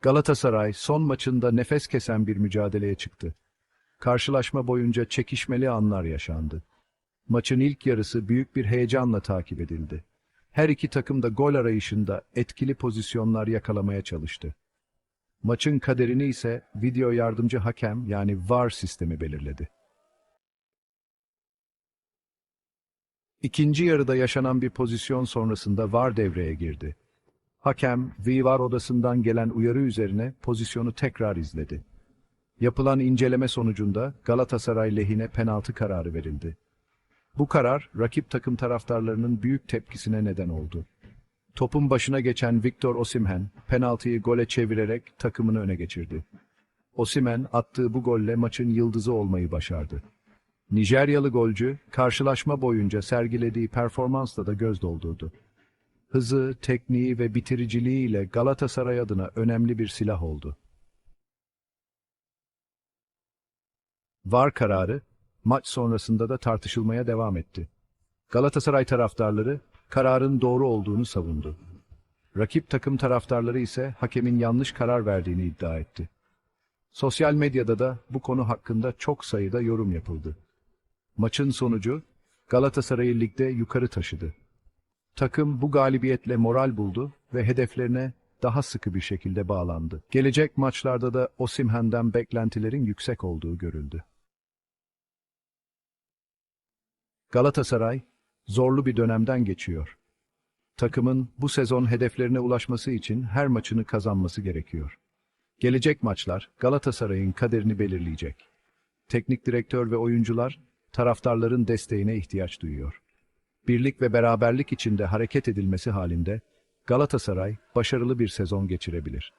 Galatasaray son maçında nefes kesen bir mücadeleye çıktı. Karşılaşma boyunca çekişmeli anlar yaşandı. Maçın ilk yarısı büyük bir heyecanla takip edildi. Her iki takım da gol arayışında etkili pozisyonlar yakalamaya çalıştı. Maçın kaderini ise video yardımcı hakem yani VAR sistemi belirledi. İkinci yarıda yaşanan bir pozisyon sonrasında VAR devreye girdi. Hakem, VAR odasından gelen uyarı üzerine pozisyonu tekrar izledi. Yapılan inceleme sonucunda Galatasaray lehine penaltı kararı verildi. Bu karar, rakip takım taraftarlarının büyük tepkisine neden oldu. Topun başına geçen Victor Osimhen, penaltıyı gole çevirerek takımını öne geçirdi. Osimhen, attığı bu golle maçın yıldızı olmayı başardı. Nijeryalı golcü, karşılaşma boyunca sergilediği performansla da göz doldurdu. Hızı, tekniği ve bitiriciliğiyle Galatasaray adına önemli bir silah oldu. VAR kararı, maç sonrasında da tartışılmaya devam etti. Galatasaray taraftarları, kararın doğru olduğunu savundu. Rakip takım taraftarları ise hakemin yanlış karar verdiğini iddia etti. Sosyal medyada da bu konu hakkında çok sayıda yorum yapıldı. Maçın sonucu Galatasaray'ı ligde yukarı taşıdı. Takım bu galibiyetle moral buldu ve hedeflerine daha sıkı bir şekilde bağlandı. Gelecek maçlarda da Osimhen'den beklentilerin yüksek olduğu görüldü. Galatasaray zorlu bir dönemden geçiyor. Takımın bu sezon hedeflerine ulaşması için her maçını kazanması gerekiyor. Gelecek maçlar Galatasaray'ın kaderini belirleyecek. Teknik direktör ve oyuncular taraftarların desteğine ihtiyaç duyuyor. Birlik ve beraberlik içinde hareket edilmesi halinde Galatasaray başarılı bir sezon geçirebilir.